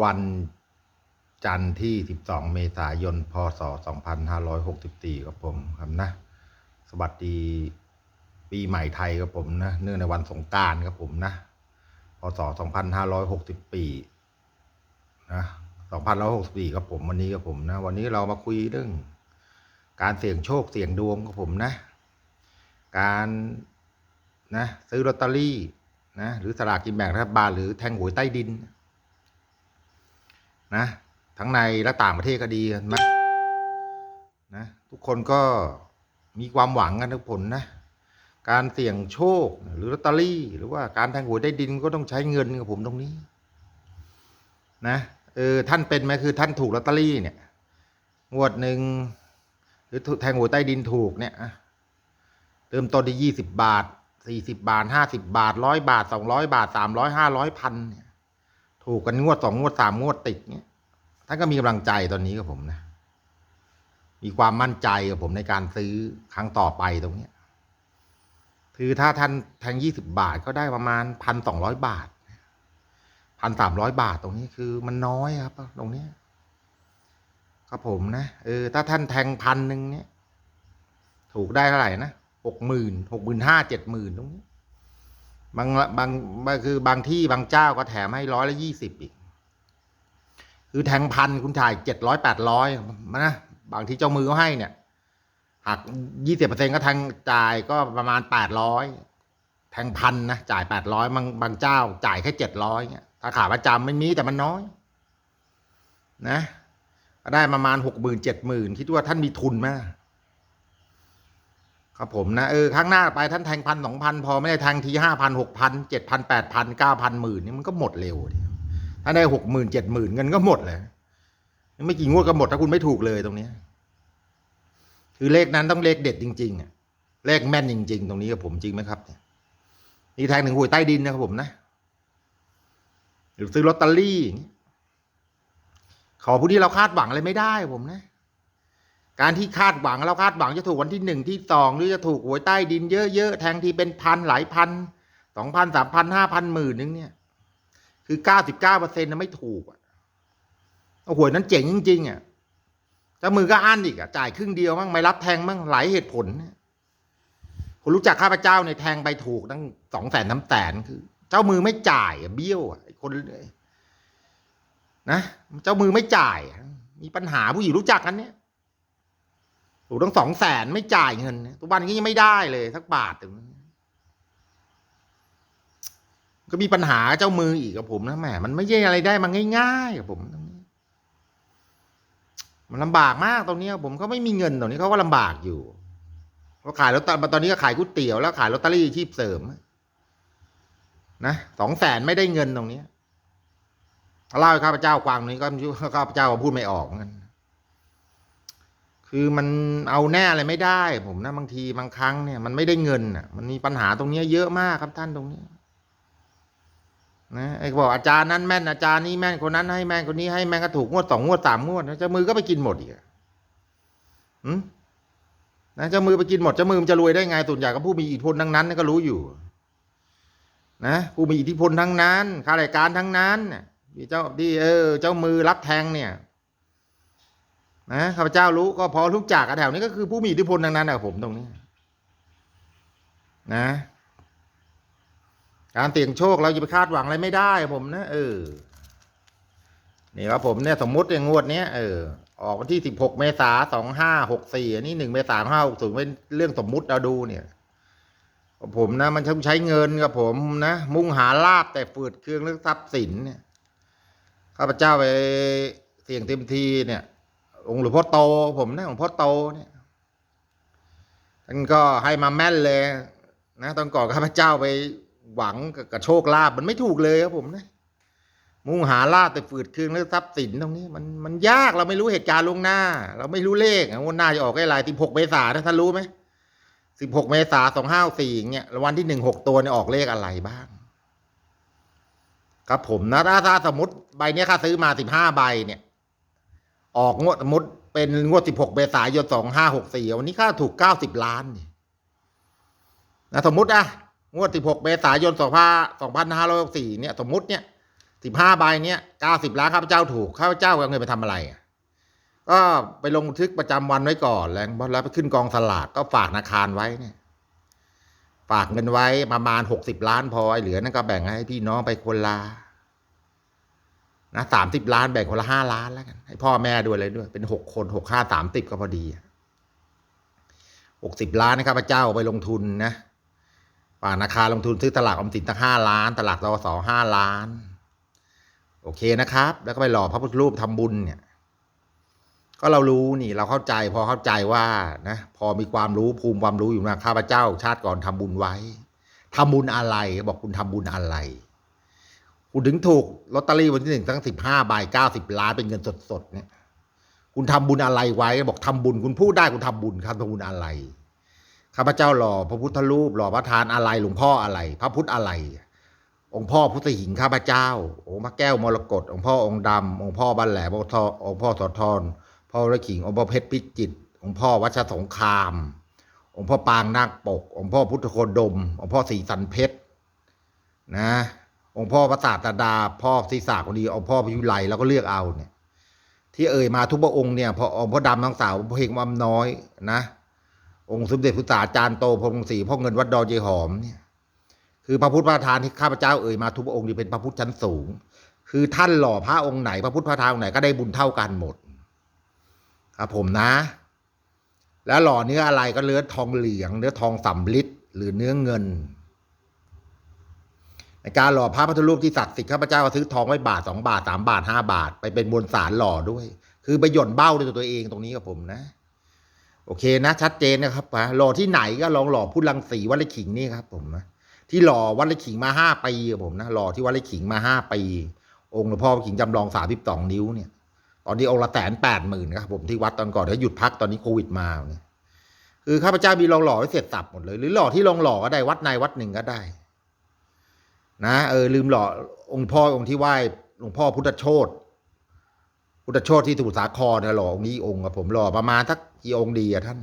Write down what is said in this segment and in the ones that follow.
วันจันทร์ที่ 12 เมษายน พศ 2564ครับผมครับนะ สวัสดีปีใหม่ไทยครับผมนะ เนื่องในวันสงการครับผมนะ พศ 2560ปีนะ2564ครับผมวันนี้ครับผมนะ วันนี้เรามาคุยเรื่อง การเสี่ยงโชคเสี่ยงดวงครับผมนะ การนะซื้อลอตเตอรี่นะหรือสลากกินแบ่งรัฐบาลหรือแทงหวยใต้ดิน นะ ทั้งในและต่างประเทศก็ดีนไหมนะทุกคนก็มีความหวังกันทุกผลนะ การเสี่ยงโชคหรือลอตเตอรี่ หรือว่าการแทงหวยได้ดินก็ต้องใช้เงินกับผมตรงนี้ นะเออท่านเป็นไหมคือท่านถูกลอตเตอรี่เนี่ยงวดหนึ่งหรือแทงหวยใต้ดินถูกเนี่ยเริ่มต้นที่ยี่สิบบาทสี่สิบาทห้าสิบาทร้อยบาทสองร้อยบาทสามร้อยห้าร้อยพันเนี่ย ถูกกันงวดสองงวดสามงวดติดเนี่ยท่านก็มีกำลังใจตอนนี้กับผมนะ มีความมั่นใจกับผมในการซื้อครั้งต่อไปตรงเนี้ยคือถ้าท่านแทงยี่สิบาทก็ได้ประมาณพันสองร้อยบาทพันสามร้อยบาทตรงนี้คือมันน้อยครับ ตรงเนี้ยครับผมนะเออถ้าท่านแทงพันหนึ่งเนี่ย ถูกได้เท่าไหร่นะหกหมื่นหกหมื่นห้าเจ็ดหมื่นตรงนี้ บางบางบางคือบางที่บางเจ้าก็แถมให้ร้อยละยี่สิบอีก คือแทงพันคุณจ่ายเจ็ดร้อยแปดร้อยนะบางที่เจ้ามือเขาให้เนี่ยหักยี่สิบเปอร์เซ็นก็แทงจ่ายก็ประมาณแปดร้อยแทงพันนะจ่ายแปดร้อยบางบางเจ้า จ่ายแค่เจ็ดร้อยเนี่ยถ้าขาประจำไม่มีแต่มันน้อย นะได้ประมาณหกหมื่นเจ็ดหมื่นคิดว่าท่านมีทุนไหม ครับผมนะเออข้างหน้าไปท่านแทงพันสองพันพอไม่ได้แทงทีห้าพันหกพันเจ็ดพันแปดพันเก้าพันหมื่นนี่มันก็หมดเร็วถ้าได้หกหมื่นเจ็ดหมื่นเงินก็หมดเลยไม่กี่งวดก็หมดถ้าคุณไม่ถูกเลยตรงนี้คือเลขนั้นต้องเลขเด็ดจริง ๆอะเลขแม่นจริง ๆ ตรงนี้กับผมจริงไหมครับเนี่ยนี่แทงถึงหวยใต้ดินนะครับผมนะหรือซื้อลอตเตอรี่อย่างนี้ขอผู้ที่เราคาดหวังอะไรไม่ได้ผมนะ การที่คาดหวังเราคาดหวังจะถูกวันที่หนึ่งที่สองหรือจะถูกหวยใต้ดินเยอะๆแทงทีเป็นพันหลายพันสองพันสามพันห้าพันหมื่นนึงเนี่ย คือเก้าสิบเก้าเปอร์เซ็นต์นะไม่ถูกอะหวยนั้นเจ๋งจริงๆอะเจ้ามือก็อั้นอีกอะจ่ายครึ่งเดียวมั่งไม่รับแทงมั่งหลายเหตุผลเนี่ยคุณรู้จักข้าพเจ้าในแทงไปถูกตั้งสองแสนน้ำแสนคือ เจ้ามือไม่จ่ายเบี้ยวอะคนนะเจ้ามือไม่จ่าย มีปัญหาผู้หญิงรู้จักกันเนี่ย ถูกตั้งสองแสนไม่จ่ายเงินทุกวันนี้ยังไม่ได้เลยสักบาทถึงก็มีปัญหาเจ้ามืออีกกับผมนะแหมมันไม่ใช่อะไรได้มาง่ายๆกับผมตรงนี้มันลำบากมากตรงนี้ผมเขาไม่มีเงินตรงนี้เขาก็ลำบากอยู่เขาขายรถตอนนี้ก็ขายก๋วยเตี๋ยวแล้วขายลอตเตอรี่ชีพเสริมนะสองแสนไม่ได้เงินตรงนี้เล่าให้ข้าพเจ้าฟังนี้ก็ข้าพเจ้าก็พูดไม่ออกเหมือนกัน คือมันเอาแน่อะไรไม่ได้ ผมนะบางทีบางครั้งเนี่ยมันไม่ได้เงินอะ มันมีปัญหาตรงเนี้ยเยอะมากครับท่านตรงนี้นะไอ้บอกอาจารย์นั้นแม่นอาจารย์นี้แม่นคนนั้นให้แม่นคนนี้ให้แม่นก็ถูกงวดสองงวดสามงวดนะเจ้ามือก็ไปกินหมดอีกอะหืมนะเจ้ามือไปกินหมดเจ้ามือมันจะรวยได้ไงส่วนใหญ่ก็ผู้มีอิทธิพลทั้งนั้นก็รู้อยู่ นะผู้มีอิทธิพลทั้งนั้นข้าราชการทั้งนั้นเนี่ยที่เจ้าที่เออ เจ้ามือรับแทงเนี่ย นะข้าพเจ้ารู้ก็พอรู้จักแถวนี้ก็คือผู้มีอิทธิพลทั้งนั้นนะผมตรงนี้ นะ การเสี่ยงโชคเราจะไปคาดหวังอะไรไม่ได้ผมนะเออนี่ครับผมเนี่ยสมมติอย่างงวดเนี้ยเออออกวันที่สิบหกเมษาสองห้าหกสี่อันนี้หนึ่งเมษาห้าหกศูนย์เป็นเรื่องสมมุติเราดูเนี่ยผมนะ มันต้องใช้เงินกับผมนะ มุ่งหาลาบแต่ฝืดเครื่องเรื่องทรัพย์สินเนี่ยข้าพเจ้าไปเสี่ยงเต็มทีเนี่ย องค์หลวงพ่อโตผมนะหลวงพ่อโตเนี่ยท่านก็ให้มาแม่นเลย นะตอนก่อนข้าพเจ้าไปหวังกับโชคลาภมันไม่ถูกเลยครับผมนะมุ่งหาลาภแต่ฝืดครื่องเรื่องทรัพย์สินตรงนี้ มันมันยากเราไม่รู้เหตุการณ์ล่วงหน้า เราไม่รู้เลขงวดหน้าจะออกอะไรสิบหกเมษายนท่านรู้ไหมสิบหกเมษาสองห้าสี่เนี่ยรางวัลที่หนึ่งหกตัวเนี่ยออกเลขอะไรบ้าง ครับผมนะถ้าถ้าสมมติใบเนี้ยข้าซื้อมาสิบห้าใบเนี่ย ออกงวดสมมติเป็นงวดสิบหกเมษายนสองห้าหกสี่วันนี้ข้าถูกเก้าสิบล้านนี่นะสมมติอะงวดสิบหกเมษายนสองพันสองพันห้าร้อยสี่เนี่ยสมมติเนี่ยสิบห้าใบเนี้ยเก้าสิบล้านข้าพเจ้าถูกข้าพเจ้าเอาเงินไปทำอะไรก็ไปลงบันทึกประจำวันไว้ก่อนแล้วแล้วไปขึ้นกองสลากก็ฝากธนาคารไว้เนี่ยฝากเงินไว้ประมาณหกสิบล้านพอไอ้เหลือนั่นก็แบ่งให้พี่น้องไปคนละ นะสามสิบล้านแบ่งคนละห้าล้านแล้วกันให้พ่อแม่ด้วยเลยด้วย เป็นหกคนหกห้าสามสิบก็พอดีหกสิบล้านนะครับพระเจ้าไปลงทุนนะฝานาคาลงทุนซื้อตลาดออมสินตั้งห้าล้าน ตลาดรอสอห้าล้าน โอเคนะครับ แล้วก็ไปหล่อพระพุทธรูปทำบุญเนี่ย ก็เรารู้นี่ เราเข้าใจพอเข้าใจว่านะพอมีความรู้ภูมิความรู้อยู่นะข้าพเจ้า ชาติก่อนทำบุญไว้ทำบุญอะไรบอกคุณทำบุญอะไร คุณถึงถูกลอตเตอรี่วันที่หนึ่งตั้งสิบห้าใบเก้าสิบล้านเป็นเงินสดๆเนี่ย คุณทำบุญอะไรไว้บอกทำบุญ คุณพูดได้คุณทำบุญครับทำบุญอะไรข้าพเจ้าหล่อพระพุทธรูปหล่อพระทานอะไรหลวงพ่ออะไร พระพุทธอะไร องค์พ่อพุทธหิงข้าพเจ้าองค์พระแก้วมรกตองค์พ่อองค์ดำองค์พ่อบันแหลองค์พ่อองค์พ่อสอทรพ่อระขิงองค์พ่อเพชรพิจิตองค์พ่อวัชสงคราม องค์พ่อปางนาคปก องค์พ่อพุทธโคดม องค์พ่อศรีสันเพชรนะ องค์พ่อพระศาสดา พ่อศรีสาคนดีองค์พ่อพยุไลแล้วก็เลือกเอาเนี่ย ที่เอ่ยมาทุกพระองค์เนี่ยพอองค์พ่อดำทั้งสาวพ่อเฮงมัมน้อยนะ องค์สมเด็จพระศาจารย์โตพรหมศรีพ่อเงินวัดดอนเยหอมเนี่ยคือพระพุทธพระธานที่ข้าพเจ้าเอ่ยมาทุกพระองค์นี่เป็นพระพุทธชั้นสูง คือท่านหล่อพระองค์ไหน พระพุทธพระธานองค์ไหนก็ได้บุญเท่ากันหมด ครับผมนะ แล้วหล่อเนื้ออะไรก็เนื้อทองเหลือง เนื้อทองสำลิดหรือเนื้อเงิน การหล่อพระพุทธรูปที่ศักดิ์สิทธิ์ข้าพเจ้าก็ซื้อทองไว้บาทสองบาทสามบาทห้าบาท ไปเป็นมวลสารหล่อด้วย คือไปหย่อนเบ้าด้วยตัวเองตรงนี้กับผมนะ โอเคนะ ชัดเจนนะครับนะหล่อที่ไหนก็ลองหล่อพุทธลังสีวัดไร่ขิงนี่ครับ ผมนะที่หล่อวัดไร่ขิงมาห้าปีกับผมนะหล่อที่วัดไร่ขิงมาห้าปีองค์หลวงพ่อขิงจำลองสามสิบสองนิ้วเนี่ยตอนนี้องค์ละแสนแปดหมื่นครับผมที่วัดตอนก่อนแล้วหยุดพักตอนนี้โควิดมาเนี่ยคือข้าพเจ้ามีลองหล่อไว้เสร็จสับหมดเลย หรือหล่อที่ลองหล่อก็ได้วัดในวัดหนึ่งก็ได้ นะเออลืมหล่อองค์พ่อองค์ที่ไหว้หลวงพ่อพุทธโชตพุทธโชตที่สมุทรสาครนะหล่อองค์นี้องค์กับผมหล่อประมาณทักกี่องค์ดีอะท่าน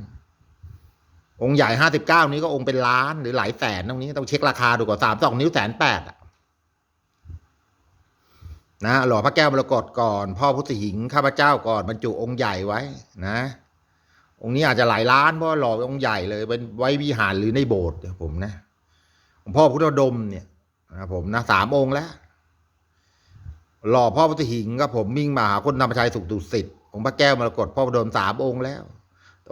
องค์ใหญ่ห้าสิบเก้านี้ก็องค์เป็นล้านหรือหลายแสนตรงนี้ต้องเช็คราคาดูก่อนสามสองนิ้วแสนแปดอะนะหล่อพระแก้วมรกตก่อน พ่อพุทธหิงข้าพเจ้าก่อนบรรจุองค์ใหญ่ไว้นะ องค์นี้อาจจะหลายล้านเพราะหล่อองค์ใหญ่เลยเป็นไว้วิหารหรือในโบสถ์เนี่ยผมนะหลวงพ่อพุทธดมเนี่ย นะผมนะสามองค์แล้ว หล่อพ่อพุทธหิงก็ผมมิ่งมหาคนธรรมชัยสุขดุสิตองค์พระแก้วมรกตพ่อพระดมสามองค์แล้ว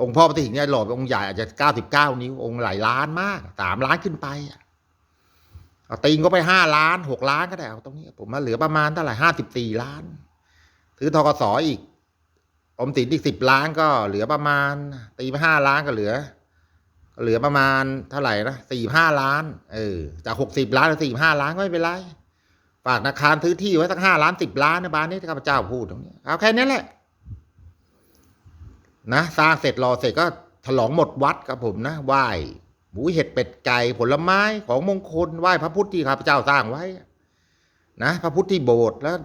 องค์พ่อพุทธหิงเนี่ยหล่อเป็นองค์ใหญ่อาจจะเก้าสิบเก้านิ้วองค์หลายล้านมากสามล้านขึ้นไปอะเอาตีงก็ไปห้าล้านหกล้านก็ได้เอาตรงนี้ ผมมาเหลือประมาณเท่าไหร่ห้าสิบสี่ล้านซื้อทกสออีกอมสินอีกสิบล้านก็เหลือประมาณ ตีไปห้าล้านก็เหลือ เหลือประมาณเท่าไหร่นะสี่ห้าล้าน เออ จากหกสิบล้านสี่ห้าล้านก็ไม่เป็นไรฝากธนาคารซื้อที่ไว้สักห้าล้านสิบล้านนะบ้านนี้ที่ข้าพเจ้าพูดตรงนี้เอาแค่นี้แหละ นะสร้างเสร็จรอเสร็จก็ฉลองหมดวัดครับผมนะไหว้หมูเห็ดเป็ดไก่ผลไม้ของมงคลไหว้พระพุทธที่ข้าพเจ้าสร้างไว้ นะพระพุทธที่โบสถ์แล้ว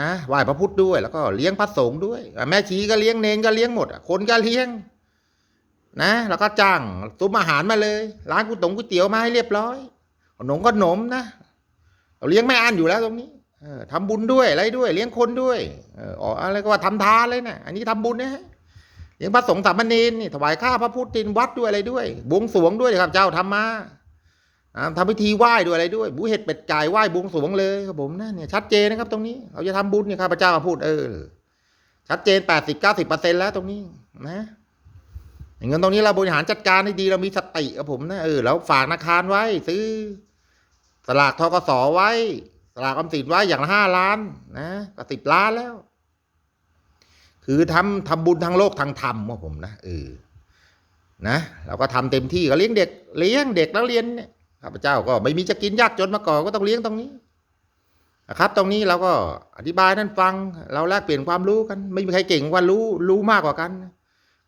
นะไหว้พระพุทธด้วย แล้วก็เลี้ยงพระสงฆ์ด้วยแม่ชีก็เลี้ยงเนนก็เลี้ยงหมดคนก็เลี้ยง นะ แล้วก็จ้างซุ้มอาหารมาเลยร้านก๋วยตงก๋วยเตี๋ยวมาให้เรียบร้อยขนมก็ขนมนะเราเลี้ยงไม่อันอยู่แล้วตรงนี้เออทำบุญด้วยอะไรด้วย เลี้ยงคนด้วยเอออ๋ออะไรก็ว่าทำทานเลยนะอันนี้ทำบุญนะฮะเลี้ยงพระสงฆ์สามเณรนี่ถวายข้าพระพุทธตินวัดด้วยอะไรด้วยบวงสรวงด้วยครับเจ้าทำมาอ่าทำพิธีไหว้ด้วยอะไรด้วยบูเห็ดเป็ดไก่ไหว้บวงสรวงเลยครับผมนะเนี่ยชัดเจนนะครับ ตรงนี้เราจะทำบุญเนี่ยข้าพเจ้ามาพูดเออชัดเจนแปดสิบเก้าสิบเปอร์เซ็นแล้วตรงนี้นะ เงินตรงนี้เราบริหารจัดการให้ดีเรามีสติกับผมนะเออแล้วฝากธนาคารไว้ ซื้อ สลากทกสไว้ สลากออมสินไว้อย่างละห้าล้าน นะก็สิบล้านแล้ว คือทำทำบุญทางโลกทางธรรมว่าผมนะเออนะเราก็ทำเต็มที่ก็เลี้ยงเด็ก เลี้ยงเด็กแล้วเรียนเนี่ยข้าพเจ้าก็ไม่มีจะกินยากจนมาก่อนก็ต้องเลี้ยงตรงนี้นะครับ ตรงนี้เราก็อธิบายนั่นฟัง เราแลกเปลี่ยนความรู้กัน ไม่มีใครเก่งกว่ารู้รู้มากกว่ากัน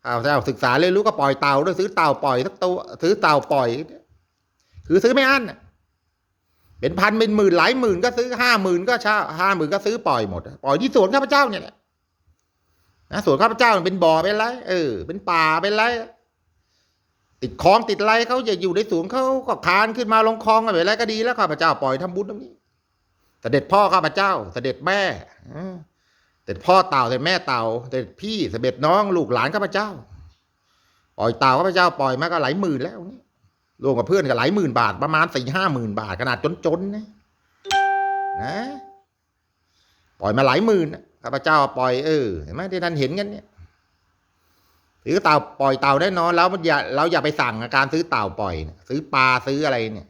ข้าเจ้าศึกษาเรียนรู้ก็ปล่อยเต่าด้วยซื้อเต่าปล่อยสักตัวซื้อเต่าปล่อย คือซื้อไม่อั้นเป็นพันเป็นหมื่นหลายหมื่นก็ซื้อห้าหมื่นก็เช่าห้าหมื่นก็ซื้อปล่อยหมดปล่อยที่สวนข้าพเจ้าเนี่ยแหละนะสวนข้าพเจ้ามันเป็นบ่อเป็นไรเออ เป็นป่าเป็นไรติดคลองติดไรเขาจะอยู่ในสวนเขาก็คานขึ้นมาลงคลองอะไรก็ดีแล้วข้าพเจ้าปล่อยทำบุญตรงนี้เสด็จพ่อข้าพเจ้า เสด็จแม่ อืมเสด็จพ่อเต่าเสด็จแม่เต่าเสด็จพี่สเสด็จน้อง ลูกหลานข้าพเจ้า ปล่อยเต่าข้าพเจ้าปล่อยมาก็หลายหมื่นแล้วนี่รวมกับเพื่อนก็หลายหมื่นบาทประมาณสี่ห้าหมื่นบาทขนาดจนๆนะนะปล่อยมาหลายหมื่นนะข้าพเจ้าปล่อยเออเห็นไหมที่ท่านเห็นกันเนี่ยซื้อเต่าปล่อยเต่าแน่นอนแล้วมันอย่าเราอย่าไปสั่งการซื้อเต่าปล่อยเนี่ยซื้อปลาซื้ออะไรเนี่ย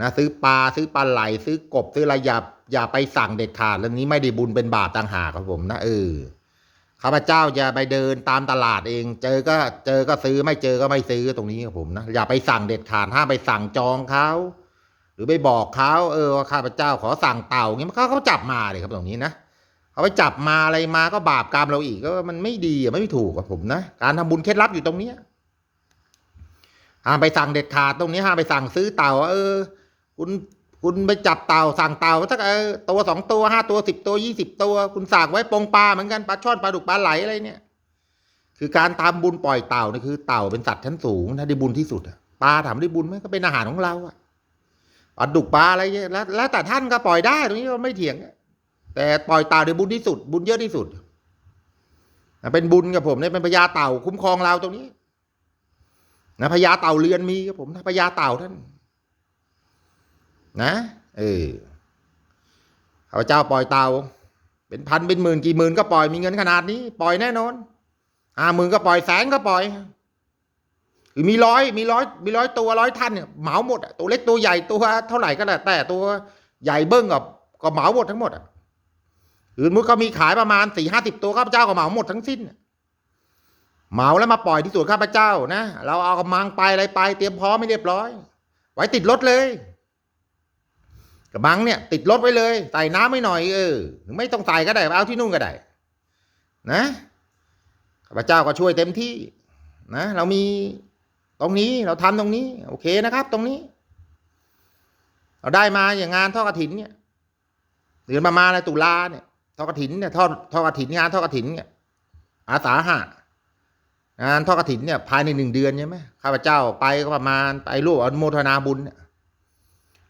นะ ซื้อปลาซื้อปลาไหลซื้อกบซื้ออะไรอย่า อย่าไปสั่งเด็ดขาดเรื่องนี้ไม่ได้บุญเป็นบาปต่างหากครับผมนะเออข้าพเจ้าอย่าไปเดินตามตลาดเอง เจอก็เจอก็ซื้อไม่เจอก็ไม่ซื้อตรงนี้ครับผมนะอย่าไปสั่งเด็ดขาดห้ามไปสั่งจองเขาหรือไปบอกเขาเออว่าข้าพเจ้าขอสั่งเต่าเงี้ยเขาเขาจับมาเลยครับตรงนี้นะเขาไปจับมาอะไรมาก็บาปกรรมเราอีกก็มันไม่ดีอะไม่ถูกกับผมนะการทำบุญเคล็ดลับอยู่ตรงเนี้ยห้ามไปสั่งเด็ดขาดตรงนี้ห้ามไปสั่งซื้อเต่าเออ คุณ คุณไปจับเต่าสั่งเต่าสักเออตัวสองตัวห้าตัวสิบตัวยี่สิบตัว คุณสั่งไว้ปงปลาเหมือนกันปลาช่อนปลาดุกปลาไหลอะไรเนี่ย คือการทำบุญปล่อยเต่านี่คือ เต่าเป็นสัตว์ชั้นสูงถ้าได้บุญที่สุดอะปลาถามได้บุญไหมก็เป็นอาหารของเราอะปลาดุกปลาอะไรเงี้ยแล้วแล้วแต่ท่านก็ปล่อยได้ตรงนี้ก็ไม่เถียงแต่ปล่อยเต่าได้บุญที่สุด บุญเยอะที่สุดเป็นบุญกับผมเนี่ยเป็นพญาเต่าคุ้มครองเราตรงนี้นะพญาเต่าเรือนมีกับผมนะพญาเต่าท่าน นะเออข้าพเจ้าปล่อยเตา เป็นพันเป็นหมื่นกี่หมื่นก็ปล่อยมีเงินขนาดนี้ ปล่อยแน่นอนห้าหมื่นก็ปล่อยแสนก็ปล่อยหรือมีร้อยมีร้อยมีร้อยตัวร้อยท่านเนี่ยเหมาหมดตัวเล็กตัวใหญ่ตัวเท่าไหร่ก็แล้วแต่ตัวใหญ่เบิ้งกับก็เหมาหมดทั้งหมดอะหรือมุดเขามีขายประมาณสี่ห้าสิบตัวข้าพเจ้าก็เหมาหมดทั้งสิ้นเหมาแล้วมาปล่อยที่สวนข้าพเจ้านะเราเอากำมังไปอะไรไป เตรียมพร้อมไม่เรียบร้อย ไว้ติดรถเลย กระมังเนี่ย ติดรถไว้เลยใส่น้ำไม่หน่อยเออไม่ต้องใส่ก็ได้เอาที่นู่นก็ได้ นะข้าพเจ้าก็ช่วยเต็มที่ นะ เรามีตรงนี้เราทำตรงนี้ โอเคนะครับ ตรงนี้ เราได้มาอย่างงานทอดกระถินเนี่ยเดือนประมาณอะไรตุลาเนี่ยทอดกระถินเนี่ยทอดทอดกระถินงานทอดกระถินเนี่ยอาสาหะงานทอดกระถินเนี่ยภายในหนึ่งเดือนใช่ไหมข้าพเจ้าไปก็ประมาณไปร่วมอนุโมทนาบุญเนี่ย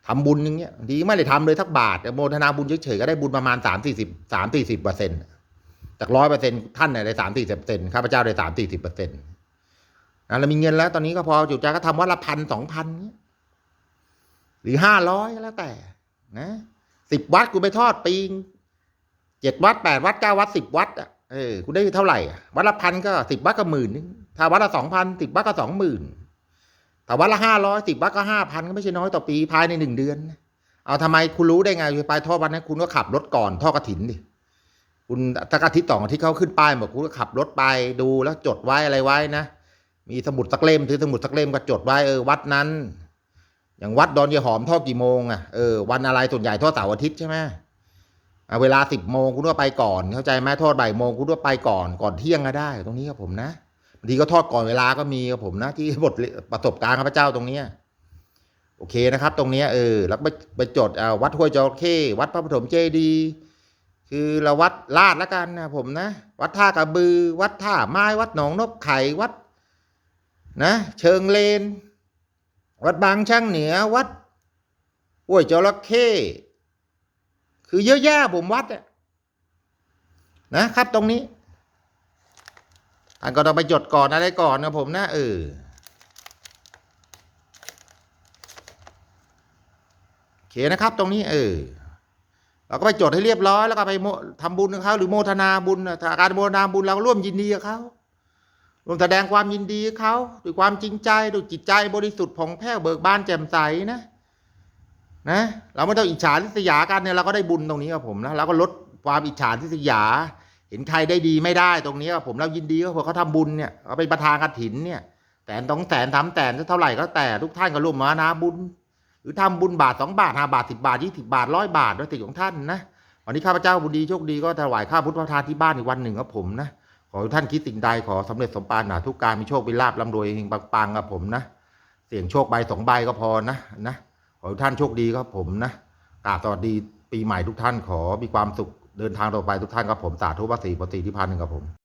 ทำบุญอย่างเงี้ยดีไม่ได้ทำเลยทักบาทโมทนาบุญเฉยๆก็ได้บุญประมาณสามสี่สิบสามสี่สิบเปอร์เซ็นต์จากร้อยเปอร์เซ็นต์ท่านเนี่ยได้สามสี่สิบเปอร์เซ็นต์ข้าพเจ้าได้สามสี่สิบเปอร์เซ็นต์นะเรามีเงินแล้ว ตอนนี้ก็พอจุใจก็ทำวัดละพันสองพันเนี้ยหรือห้าร้อยแล้วแต่ นะสิบวัดกูไปทอดปีงเจ็ดวัดแปดวัดเก้าวัดสิบวัดอะเออกูได้เท่าไหร่วัดละพันก็สิบวัดก็หมื่นนึงถ้าวัดละสองพันสิบวัดก็สองหมื่น แต่วัดละห้าร้อยสิบวัดก็ห้าพันก็ไม่ใช่น้อยต่อปีภายในหนึ่งเดือนนะเอาทำไมคุณรู้ได้ไงไปทอดวันนั้นคุณก็ขับรถก่อนทอดกระถินดิคุณถ้ากอาทิตย์สองอาทิตย์เขาขึ้นป้ายบอกคุณก็ขับรถไปดูแล้วจดไว้อะไรไว้นะ มีสมุดสักเล่มถือสมุดสักเล่มก็จดไว้เออวัดนั้น อย่างวัดดอนยาหอมทอดกี่โมงอะเออวันอะไรส่วนใหญ่ทอดเสาร์อาทิตย์ใช่ไหมเวลาสิบโมงคุณก็ไปก่อน เข้าใจไหมทอดบ่ายโมงคุณก็ไปก่อนก่อนเที่ยงก็ได้ ตรงนี้ครับผมนะ บางทีก็ทอดก่อนเวลาก็มีครับผมนะที่บทประสบการณ์ข้าพเจ้าตรงเนี้ยโอเคนะครับ ตรงเนี้ยเออแล้วไปไปจดเอาวัดห้วยจระเข้วัดพระปฐมเจดีย์คือเราวัดลาดล้วกันนะผมนะ วัดท่ากระบือ วัดท่าไม้วัดหนองนกไข่วัด นะ เชิงเลน วัดบางช่างเหนือวัดห้วยจระเข้คือเยอะแยะผมวัดอะนะครับตรงนี้ ท่านก็ต้องไปจดก่อนอะไรก่อนนะผมนะเออโอเคนะครับตรงนี้เออเราก็ไปจดให้เรียบร้อยแล้วก็ไปโมทำบุญกับเขาหรือโมทนาบุญถ้าการโมทนาบุญเราก็ร่วมยินดีกับเขาร่วมแสดงความยินดีกับเขาด้วยความจริงใจด้วยจิตใจบริสุทธิ์ผ่องแผ้วเบิกบานแจ่มใสนะนะเราไม่ต้องอิจฉาทิษยากันเนี่ยเราก็ได้บุญตรงนี้ครับผมนะเราก็ลดความอิจฉาทิษยา เห็นใครได้ดีไม่ได้ตรงนี้ครับผมเรายินดีก็พอเขาทำบุญเนี่ยเขาเป็นประธานกฐินเนี่ยแสนสองแสนสามแสนเท่าไหร่ก็แต่ทุกท่านก็ร่วมมานะบุญ หรือทำบุญบาทสองบาทห้าบาทสิบาทยี่สิบาทร้อยบาทด้วยติของท่านนะวันนี้ข้าพเจ้าบุญดีโชคดีก็ถวายข้าพุทธประทานที่บ้านอีกวันหนึ่งครับผมนะขอท่านคิดสิ่งใดขอสำเร็จสมปรารถนาทุกการมีโชคมีลาบร่ำรวยเฮงปังๆกับผมนะเสี่ยงโชคใบสองใบก็พอนะนะขอท่านโชคดีครับผมนะกราบสวัสดีปีใหม่ทุกท่านขอมีความสุข เดินทางต่อไปทุกท่านครับผมสาธุวัตรีปฏิทิพันหนึ่งครับผม